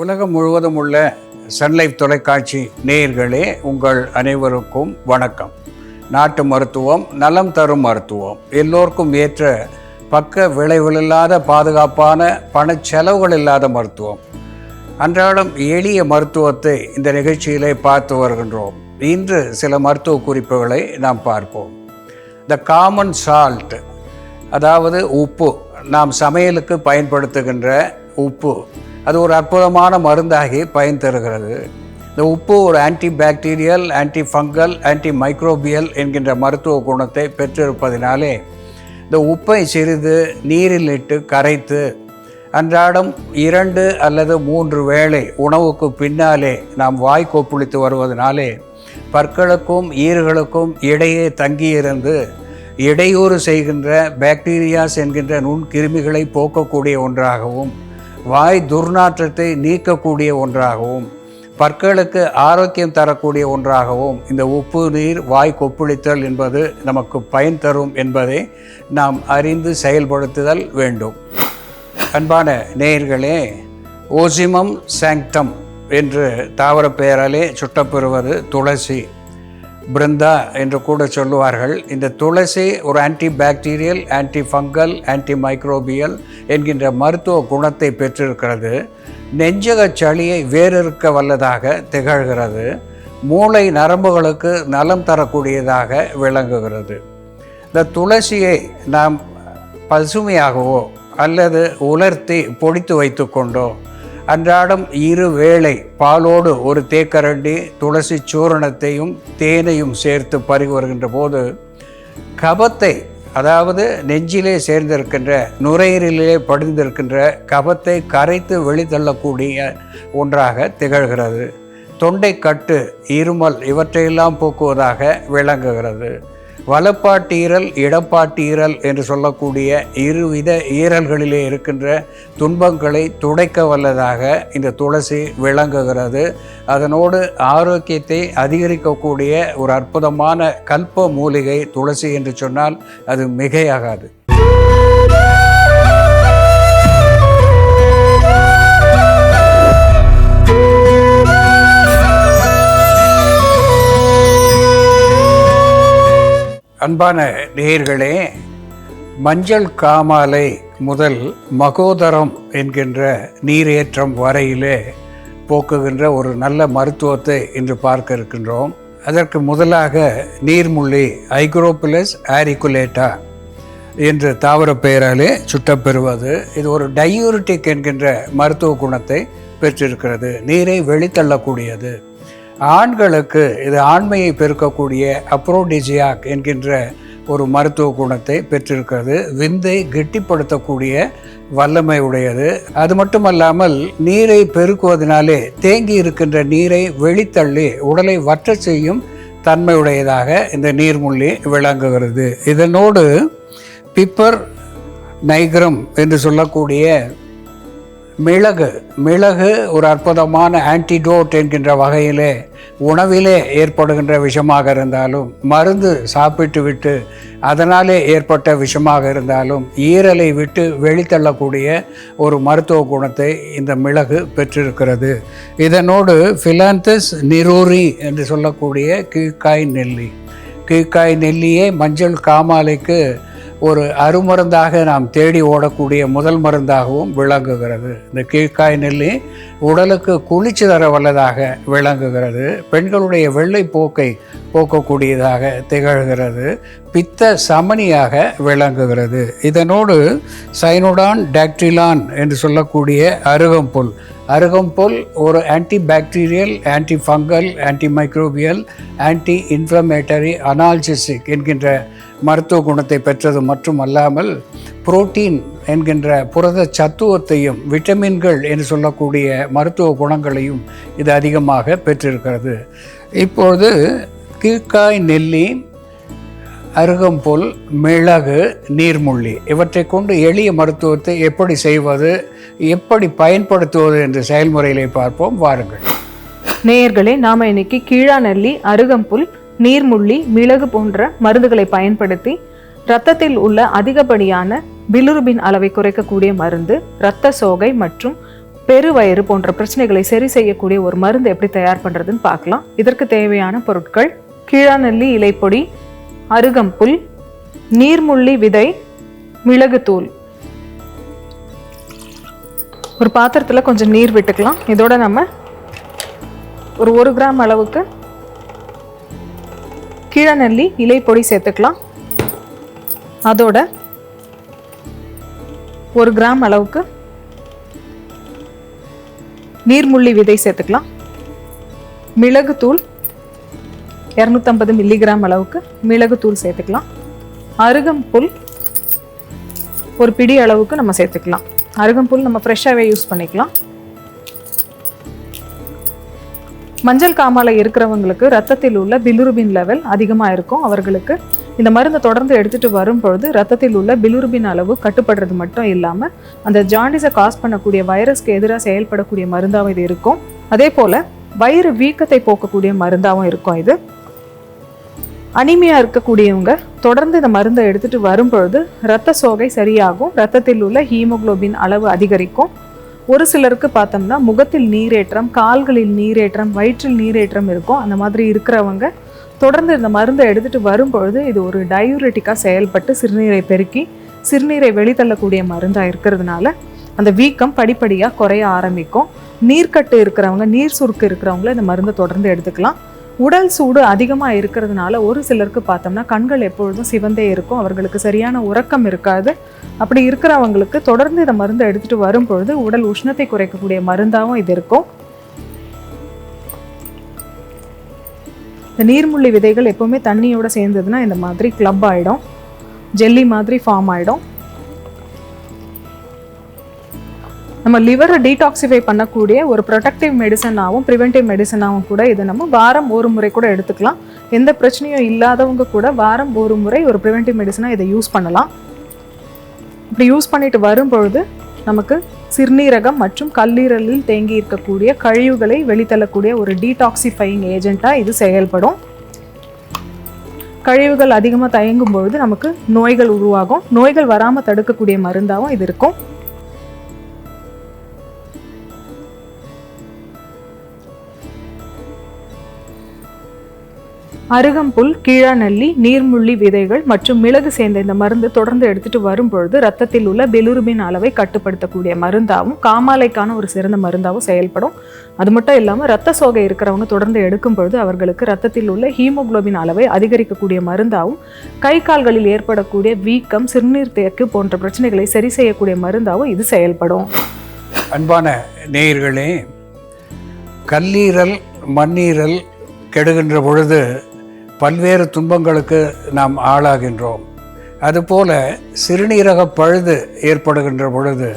உலகம் முழுவதும் உள்ள சன்லைஃப் தொலைக்காட்சி நேயர்களே உங்கள் அனைவருக்கும் வணக்கம். நாட்டு மருத்துவம் நலம் தரும் மருத்துவம். எல்லோருக்கும் ஏற்ற பக்க விளைவுகளில்லாத பாதுகாப்பான பணச்செலவுகள் இல்லாத மருத்துவம். அன்றாடம் எளிய மருத்துவத்தை இந்த நிகழ்ச்சியிலே பார்த்து வருகின்றோம். இன்று சில மருத்துவ குறிப்புகளை நாம் பார்ப்போம். த காமன் சால்ட் அதாவது உப்பு. நாம் சமையலுக்கு பயன்படுத்துகின்ற உப்பு. அது ஒரு அற்புதமான மருந்தாகி பயன் தருகிறது இந்த உப்பு ஒரு antibacterial antifungal antimicrobial என்கின்ற மருத்துவ குணத்தை பெற்றிருப்பதினாலே இந்த உப்பை சிறிது நீரில் இட்டு கரைத்து அன்றாடம் இரண்டு அல்லது மூன்று வேளை உணவுக்கு பின்னாலே நாம் வாய் கொப்புளித்து வருவதனாலே பற்களுக்கும் ஈறுகளுக்கும் இடையே தங்கியிருந்து இடையூறு செய்கின்ற பாக்டீரியாஸ் என்கின்ற நுண்கிருமிகளை போக்கக்கூடிய ஒன்றாகவும் வாய் துர்நாற்றத்தை நீக்கக்கூடிய ஒன்றாகவும் பற்களுக்கு ஆரோக்கியம் தரக்கூடிய ஒன்றாகவும் இந்த உப்பு நீர் வாய் கொப்புளித்தல் என்பது நமக்கு பயன் தரும் என்பதை நாம் அறிந்து செயல்படுத்துதல் வேண்டும். அன்பான நேயர்களே ஓசிமம் சாங்டம் என்று தாவர பெயராலே சுட்டப்பெறுவது துளசி. பிருந்தா என்று கூட சொல்லுவார்கள் இந்த துளசி ஒரு antibacterial antifungal antimicrobial என்கின்ற மருத்துவ குணத்தை பெற்றிருக்கிறது. நெஞ்சக சளியை வேறிருக்க வல்லதாக திகழ்கிறது. மூளை நரம்புகளுக்கு நலம் தரக்கூடியதாக விளங்குகிறது. இந்த துளசியை நாம் பசுமையாகவோ அல்லது உலர்த்தி பொடித்து வைத்துக்கொண்டோ அன்றாடம் இரு வேளை பாலோடு ஒரு தேக்கரண்டி துளசி சூரணத்தையும் தேனையும் சேர்த்து பருகி வருகின்ற போது கபத்தை அதாவது நெஞ்சிலே சேர்ந்திருக்கின்ற நுரையீரலிலே படிந்திருக்கின்ற கபத்தை கரைத்து வெளித்தள்ளக்கூடிய ஒன்றாக திகழ்கிறது. தொண்டை கட்டு இருமல் இவற்றையெல்லாம் போக்குவதாக விளங்குகிறது. வலப்பாட்டீரல் இடப்பாட்டீரல் என்று சொல்லக்கூடிய இருவித ஈரல்களிலே இருக்கின்ற துன்பங்களை துடைக்க வல்லதாக இந்த துளசி விளங்குகிறது. அதனோடு ஆரோக்கியத்தை அதிகரிக்கக்கூடிய ஒரு அற்புதமான கல்ப மூலிகை துளசி என்று சொன்னால் அது மிகையாகாது. அன்பான நேயர்களே மஞ்சள் காமாலை முதல் மகோதரம் என்கின்ற நீரேற்றம் வரையிலே போக்குகின்ற ஒரு நல்ல மருத்துவத்தை இன்று பார்க்க இருக்கின்றோம். அதற்கு முதலாக நீர்முள்ளி ஐக்ரோபிலஸ் ஆரிகுலேட்டா என்று தாவர பெயராலே சுட்டப்பெறுவது. இது ஒரு டையூரிட்டிக் என்கின்ற மருத்துவ குணத்தை பெற்றிருக்கிறது. நீரை வெளித்தள்ளக்கூடியது. ஆண்களுக்கு இது ஆண்மையை பெருக்கக்கூடிய அப்ரோடிஜியாக் என்கின்ற ஒரு மருத்துவ குணத்தை பெற்றிருக்கிறது. விந்தை கெட்டிப்படுத்தக்கூடிய வல்லமை உடையது. அது மட்டுமல்லாமல் நீரை பெருக்குவதனாலே தேங்கி இருக்கின்ற நீரை வெளித்தள்ளி உடலை வற்ற செய்யும் தன்மையுடையதாக இந்த நீர்முள்ளி விளங்குகிறது. இதனோடு பிப்பர் நைக்ரம் என்று சொல்லக்கூடிய மிளகு மிளகு ஒரு அற்புதமான ஆன்டிடோட் என்கின்ற வகையிலே உணவிலே ஏற்படுகின்ற விஷமாக இருந்தாலும் மருந்து சாப்பிட்டு விட்டு அதனாலே ஏற்பட்ட விஷமாக இருந்தாலும் ஈரலை விட்டு வெளித்தள்ளக்கூடிய ஒரு மருத்துவ குணத்தை இந்த மிளகு பெற்றிருக்கிறது. இதனோடு ஃபிலாந்தஸ் நிரூரி என்று சொல்லக்கூடிய கீழ்காய் நெல்லி. கீழ்காய் நெல்லியே மஞ்சள் காமாலைக்கு ஒரு அருமருந்தாக நாம் தேடி ஓடக்கூடிய முதல் மருந்தாகவும் விளங்குகிறது. இந்த கீழ்காய் நெல்லி உடலுக்கு குளிர்ச்சி தர வல்லதாக விளங்குகிறது. பெண்களுடைய வெள்ளை போக்கை போக்கக்கூடியதாக திகழ்கிறது. பித்த சமனியாக விளங்குகிறது. இதனோடு சைனோடான் டாக்டிலான் என்று சொல்லக்கூடிய அருகம்புல் அருகம்புல் ஒரு antibacterial antifungal antimicrobial anti-inflammatory analgesic என்கின்ற மருத்துவ குணத்தை பெற்றது மட்டுமல்லாமல் புரோட்டீன் என்கின்ற புரத சத்துவத்தையும் விட்டமின்கள் என்று சொல்லக்கூடிய மருத்துவ குணங்களையும் இது அதிகமாக பெற்றிருக்கிறது. இப்பொழுது கீழ்காய் நெல்லி அருகம்புல் மிளகு நீர்முள்ளி இவற்றை கொண்டு எளிய மருத்துவத்தை எப்படி செய்வது எப்படி பயன்படுத்துவது என்ற செயல்முறையிலே பார்ப்போம். வாருங்கள். நேயர்களே நாம் இன்னைக்கு கீழாநல்லி அருகம்புல் நீர்முள்ளி மிளகு போன்ற மருந்துகளை பயன்படுத்தி இரத்தத்தில் உள்ள அதிகப்படியான பிலுருபின் அளவை குறைக்கக்கூடிய மருந்து இரத்த சோகை மற்றும் பெருவயிறு போன்ற பிரச்சனைகளை சரி செய்யக்கூடிய ஒரு மருந்து எப்படி தயார் பண்ணுறதுன்னு பார்க்கலாம். இதற்கு தேவையான பொருட்கள் கீழாநெல்லி இலைப்பொடி அருகம்புல் நீர்முள்ளி விதை மிளகுத்தூள். ஒரு பாத்திரத்தில் கொஞ்சம் நீர் விட்டுக்கலாம். இதோட நம்ம ஒரு ஒரு கிராம் அளவுக்கு கீழநெல்லி இலைப்பொடி சேர்த்துக்கலாம். அதோட ஒரு கிராம் அளவுக்கு நீர்முள்ளி விதை சேர்த்துக்கலாம். மிளகுத்தூள் இரநூத்தம்பது மில்லிகிராம் அளவுக்கு மிளகுத்தூள் சேர்த்துக்கலாம். அருகம்புல் ஒரு பிடி அளவுக்கு நம்ம சேர்த்துக்கலாம். அருகம்புல் நம்ம ஃப்ரெஷ்ஷாகவே யூஸ் பண்ணிக்கலாம். மஞ்சள் காமாலை இருக்கிறவங்களுக்கு ரத்தத்தில் உள்ள பிலுருபின் லெவல் அதிகமாக இருக்கும். அவர்களுக்கு இந்த மருந்தை தொடர்ந்து எடுத்துட்டு வரும் பொழுது ரத்தத்தில் உள்ள பிலுருபின் அளவு கட்டுப்படுறது மட்டும் இல்லாமல் அந்த ஜாண்டிஸை காஸ் பண்ணக்கூடிய வைரஸ்க்கு எதிராக செயல்படக்கூடிய மருந்தாகவும் இது இருக்கும். அதே போல் வயிறு வீக்கத்தை போக்கக்கூடிய மருந்தாகவும் இருக்கும் இது. அனிமியா இருக்கக்கூடியவங்க தொடர்ந்து இந்த மருந்தை எடுத்துட்டு வரும் பொழுது ரத்த சோகை சரியாகும். ரத்தத்தில் உள்ள ஹீமோகுளோபின் அளவு அதிகரிக்கும். ஒரு சிலருக்கு பார்த்தோம்னா முகத்தில் நீரேற்றம் கால்களில் நீரேற்றம் வயிற்றில் நீரேற்றம் இருக்கும். அந்த மாதிரி இருக்கிறவங்க தொடர்ந்து இந்த மருந்தை எடுத்துட்டு வரும் பொழுது இது ஒரு டயூரெட்டிக்காக செயல்பட்டு சிறுநீரை பெருக்கி சிறுநீரை வெளித்தள்ளக்கூடிய மருந்தாக இருக்கிறதுனால அந்த வீக்கம் படிப்படியாக குறைய ஆரம்பிக்கும். நீர்க்கட்டு இருக்கிறவங்க நீர் சுருக்கு இருக்கிறவங்கள இந்த மருந்தை தொடர்ந்து எடுத்துக்கலாம். உடல் சூடு அதிகமாக இருக்கிறதுனால ஒரு சிலருக்கு பார்த்தோம்னா கண்கள் எப்பொழுதும் சிவந்தே இருக்கும். அவர்களுக்கு சரியான உறக்கம் இருக்காது. அப்படி இருக்கிறவங்களுக்கு தொடர்ந்து இந்த மருந்தை எடுத்துகிட்டு வரும் பொழுது உடல் உஷ்ணத்தை குறைக்கக்கூடிய மருந்தாகவும் இது இருக்கும். இந்த நீர்முள்ளி விதைகள் எப்போவுமே தண்ணியோடு சேர்ந்ததுன்னா இந்த மாதிரி கிளப் ஆகிடும் ஜெல்லி மாதிரி ஃபார்ம் ஆகிடும் நம்ம லிவரை டீடாக்சிஃபை பண்ணக்கூடிய ஒரு ப்ரொடக்டிவ் மெடிசனாகவும் ப்ரிவென்டிவ் மெடிசனாகவும் கூட இதை நம்ம வாரம் ஒரு முறை கூட எடுத்துக்கலாம். எந்த பிரச்சனையும் இல்லாதவங்க கூட வாரம் ஒரு முறை ஒரு ப்ரிவென்டிவ் மெடிசனாக இதை யூஸ் பண்ணலாம். இப்படி யூஸ் பண்ணிட்டு வரும்பொழுது நமக்கு சிறுநீரகம் மற்றும் கல்லீரலில் தேங்கி இருக்கக்கூடிய கழிவுகளை வெளித்தள்ளக்கூடிய ஒரு டீடாக்சிஃபையிங் ஏஜெண்ட்டாக இது செயல்படும். கழிவுகள் அதிகமாக தயங்கும் பொழுது நமக்கு நோய்கள் உருவாகும். நோய்கள் வராமல் தடுக்கக்கூடிய மருந்தாகவும் இது இருக்கும். அருகம்புல் கீழாநெல்லி நீர்முள்ளி விதைகள் மற்றும் மிளகு சேர்ந்த இந்த மருந்து தொடர்ந்து எடுத்துட்டு வரும் பொழுது ரத்தத்தில் உள்ள பெலுருபின் அளவை கட்டுப்படுத்தக்கூடிய மருந்தாகவும் காமாலைக்கான ஒரு சிறந்த மருந்தாகவும் செயல்படும். அது மட்டும் இல்லாமல் ரத்த சோகை இருக்கிறவங்க தொடர்ந்து எடுக்கும் பொழுது அவர்களுக்கு ரத்தத்தில் உள்ள ஹீமோகுளோபின் அளவை அதிகரிக்கக்கூடிய மருந்தாகவும் கை கால்களில் ஏற்படக்கூடிய வீக்கம் சிறுநீர் தேக்கு போன்ற பிரச்சனைகளை சரி செய்யக்கூடிய மருந்தாகவும் இது செயல்படும். அன்பான நேயர்களே கல்லீரல் மண்ணீரல் கெடுகின்ற பொழுது பல்வேறு துன்பங்களுக்கு நாம் ஆளாகின்றோம். அதுபோல சிறுநீரக பழுது ஏற்படுகின்ற பொழுது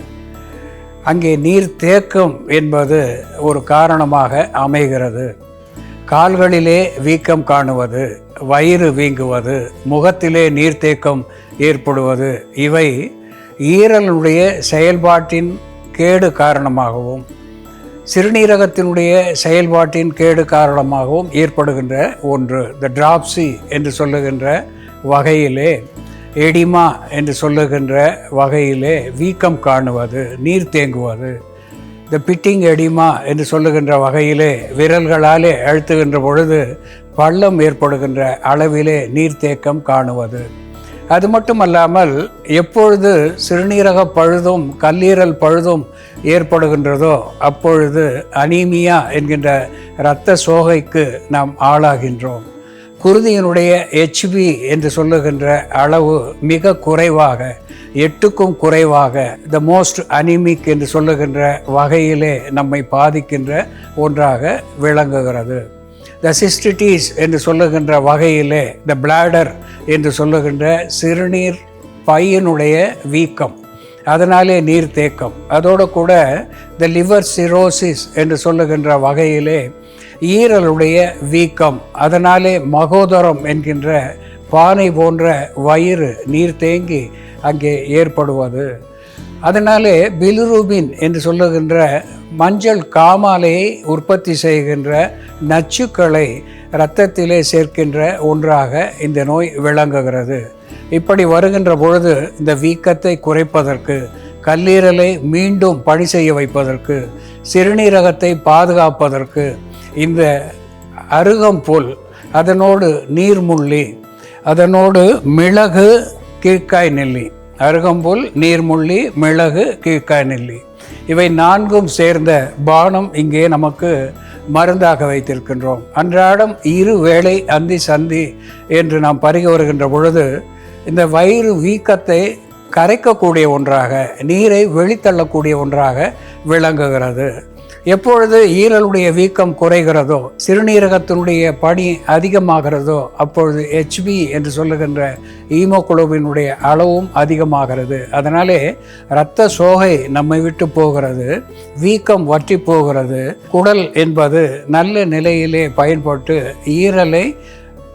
அங்கே நீர் தேக்கம் என்பது ஒரு காரணமாக அமைகிறது. கால்களிலே வீக்கம் காணுவது வயிறு வீங்குவது முகத்திலே நீர்த்தேக்கம் ஏற்படுவது இவை ஈரலுடைய செயல்பாட்டின் கேடு காரணமாகவும் சிறுநீரகத்தினுடைய செயல்பாட்டின் கேடு காரணமாகவும் ஏற்படுகின்ற ஒன்று த டிராப்சி என்று சொல்லுகின்ற வகையிலே எடிமா என்று சொல்லுகின்ற வகையிலே வீக்கம் காணுவது நீர் தேங்குவது இந்த பிட்டிங் எடிமா என்று சொல்லுகின்ற வகையிலே விரல்களாலே அழுத்துகின்ற பொழுது பள்ளம் ஏற்படுகின்ற அளவிலே நீர்த்தேக்கம் காணுவது. அது மட்டுமல்லாமல் எப்பொழுது சிறுநீரக பழுதும் கல்லீரல் பழுதும் ஏற்படுகின்றதோ அப்பொழுது அனீமியா என்கின்ற இரத்த சோகைக்கு நாம் ஆளாகின்றோம். குருதியினுடைய ஹெச்பி என்று சொல்லுகின்ற அளவு மிக குறைவாக எட்டுக்கும் குறைவாக த மோஸ்ட் அனிமிக் என்று சொல்லுகின்ற வகையிலே நம்மை பாதிக்கின்ற ஒன்றாக விளங்குகிறது. த சிஸ்டிட்டிஸ் என்று சொல்லுகின்ற வகையிலே த பிளாடர் என்று சொல்லுகின்ற சிறுநீர் பையனுடைய வீக்கம். அதனாலே நீர் தேக்கம். அதோடு கூட த லிவர் சிரோசிஸ் என்று சொல்லுகின்ற வகையிலே ஈரலுடைய வீக்கம். அதனாலே மகோதரம் என்கின்ற பானை போன்ற வயிறு நீர் தேங்கி அங்கே ஏற்படுவது. அதனாலே பிலுரூபின் என்று சொல்லுகின்ற மஞ்சள் காமாலையை உற்பத்தி செய்கின்ற நச்சுக்களை இரத்தத்திலே சேர்க்கின்ற ஒன்றாக இந்த நோய் விளங்குகிறது. இப்படி வருகின்ற பொழுது இந்த வீக்கத்தை குறைப்பதற்கு கல்லீரலை மீண்டும் பணி செய்ய வைப்பதற்கு சிறுநீரகத்தை பாதுகாப்பதற்கு இந்த அருகம்புல் அதனோடு நீர்முள்ளி அதனோடு மிளகு கீழ்க்காய் நெல்லி. அருகம்புல் நீர்முள்ளி மிளகு கீழ்க்காய் நெல்லி. இவை நான்கும் சேர்ந்த பானம் இங்கே நமக்கு மருந்தாக வைத்திருக்கின்றோம். அன்றாடம் இரு வேளை அந்தி சந்தி என்று நாம் பருகி வருகின்ற பொழுது இந்த வயிறு வீக்கத்தை கரைக்கக்கூடிய ஒன்றாக நீரை வெளித்தள்ளக்கூடிய ஒன்றாக விளங்குகிறது. எப்பொழுது ஈரலுடைய வீக்கம் குறைகிறதோ சிறுநீரகத்தினுடைய பணி அதிகமாகிறதோ அப்பொழுது ஹெச்பி என்று சொல்லுகின்ற ஈமோகுளோபினுடைய அளவும் அதிகமாகிறது. அதனாலே இரத்த சோகை நம்மை விட்டு போகிறது வீக்கம் வற்றி போகிறது. குடல் என்பது நல்ல நிலையிலே பயன்பட்டு ஈரலை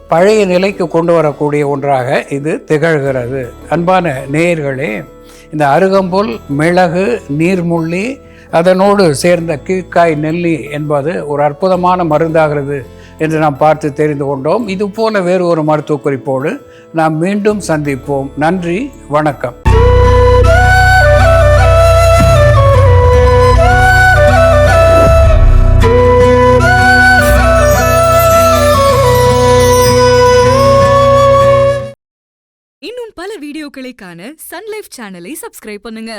பழைய நிலைக்கு கொண்டு வரக்கூடிய ஒன்றாக இது திகழ்கிறது. அன்பான நேயர்களே இந்த அருகம்புல் மிளகு நீர்முள்ளி அதனோடு சேர்ந்த கீழ்க்காய் நெல்லி என்பது ஒரு அற்புதமான மருந்தாகிறது என்று நாம் பார்த்து தெரிந்து கொண்டோம். இது போல வேறு ஒரு மருத்துவ குறிப்போடு நாம் மீண்டும் சந்திப்போம். நன்றி வணக்கம். இன்னும் பல வீடியோக்களை காண சன்லைஃப் சேனலை சப்ஸ்கிரைப் பண்ணுங்க.